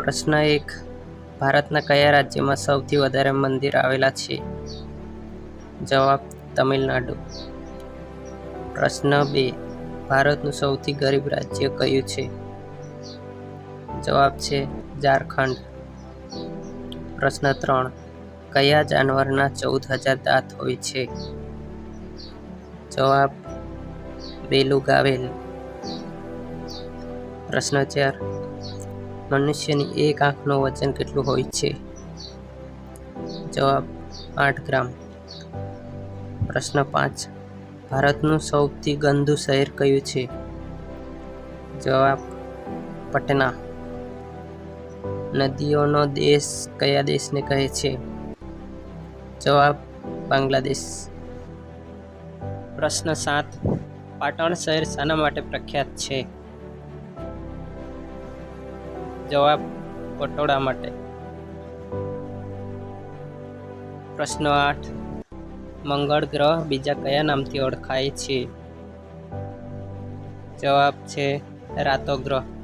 પ્રશ્ન એક. ભારતના કયા રાજ્યમાં સૌથી વધારે મંદિર આવેલા છે? જવાબ, તમિલનાડુ. પ્રશ્ન બે. ભારતનું સૌથી ગરીબ રાજ્ય કયું છે? જવાબ છે, ઝારખંડ. પ્રશ્ન ત્રણ. કયા જાનવરના ચૌદ હજાર દાંત હોય છે? જવાબ, બેલુગાવેલ. પ્રશ્ન ચાર. મનુષ્યની એક આંખનું વજન કેટલું હોય છે? જવાબ આઠ ગ્રામ. પ્રશ્ન પાંચ. ભારતનું સૌથી ગંદુ શહેર કયું છે? જવાબ પટના. નદીઓનો દેશ કયા દેશને કહે છે? જવાબ બાંગ્લાદેશ. પ્રશ્ન સાત. પાટણ શહેર શાના માટે પ્રખ્યાત છે? જવાબ પટોળા માટે. પ્રશ્ન આઠ. મંગળ ગ્રહ બીજા કયા નામથી ઓળખાય છે? જવાબ છે રાતો ગ્રહ.